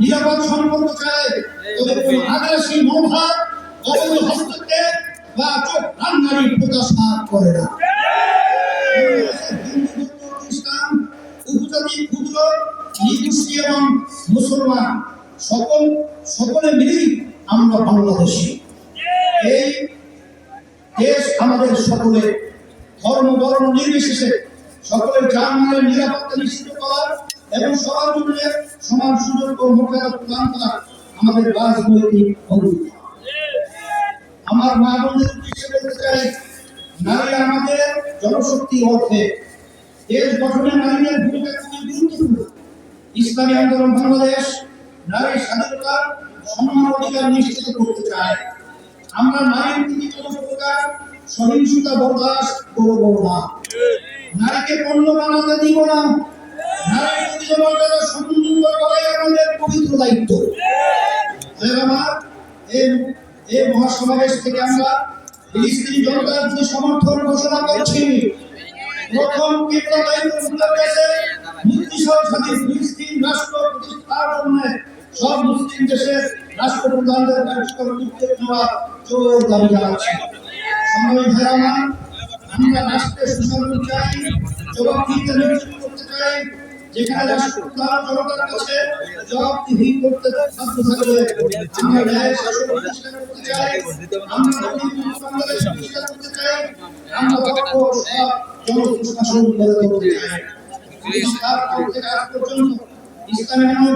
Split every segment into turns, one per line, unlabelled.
নিরাপদ সম্পর্ক চায় তবে কোন আগ্রাসী মনোভাব অবৈধ হস্তক্ষেপ বা চোখ রান্নারি প্রত্যাশা করে না। খ্রিস্টান, উপজাতি ক্ষুদ্র নিকুশি এবং মুসলমান, সকল সকলে মিলেই আমরা বাংলাদেশি। এই দেশ আমাদের সকলের ধর্ম বর্ণ নির্বিশেষে সকলের জানমালের নিরাপত্তা নিশ্চিত করার এবং সবার জন্য সমান সুযোগ ও মর্যাদা প্রদান করা আমাদের রাজনৈতিক অঙ্গীকার আমার মা বোনদের উদ্দেশ্যে চাই নারী আমাদের জনশক্তি অর্থে দেশ গঠনে নারীদের ভূমিকা খুবই গুরুত্বপূর্ণ। ইসলামী আন্দোলন বাংলাদেশ নারী স্বাধীনতা, সম্মান অধিকার নিশ্চিত করতে চায়। আমরা নারীর প্রতি কোনো সহিংসতা বরদাস্ত করব না। নারীকে পণ্য বানাতে দিব না। পবিত্র দায়িত্ব। এই মহাসমাবেশ থেকে আমরা ফিলিস্তিনি জনতার সমর্থন ঘোষণা করছি। প্রথম কেবল দায়িত্ব কাছে মুক্তি স্বাধীন ফিলিস্তিন রাষ্ট্র প্রতিষ্ঠার জন্য সব মুসলিম দেশের রাষ্ট্রপ্রধানদের কার্যকর উদ্যোগ নেওয়া জোর দাবি জানাচ্ছি। ভাইরা আমরা রাষ্ট্রের চাই জবাবদিহিতা নিশ্চিত করতে চাই।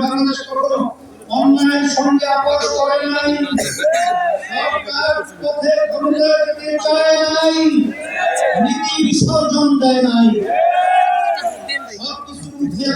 বাংলাদেশ কখনো অন্যায়ের সঙ্গে আপোষ করে নাই। সরকার পথে নাই নীতি বিসর্জন দেয় নাই।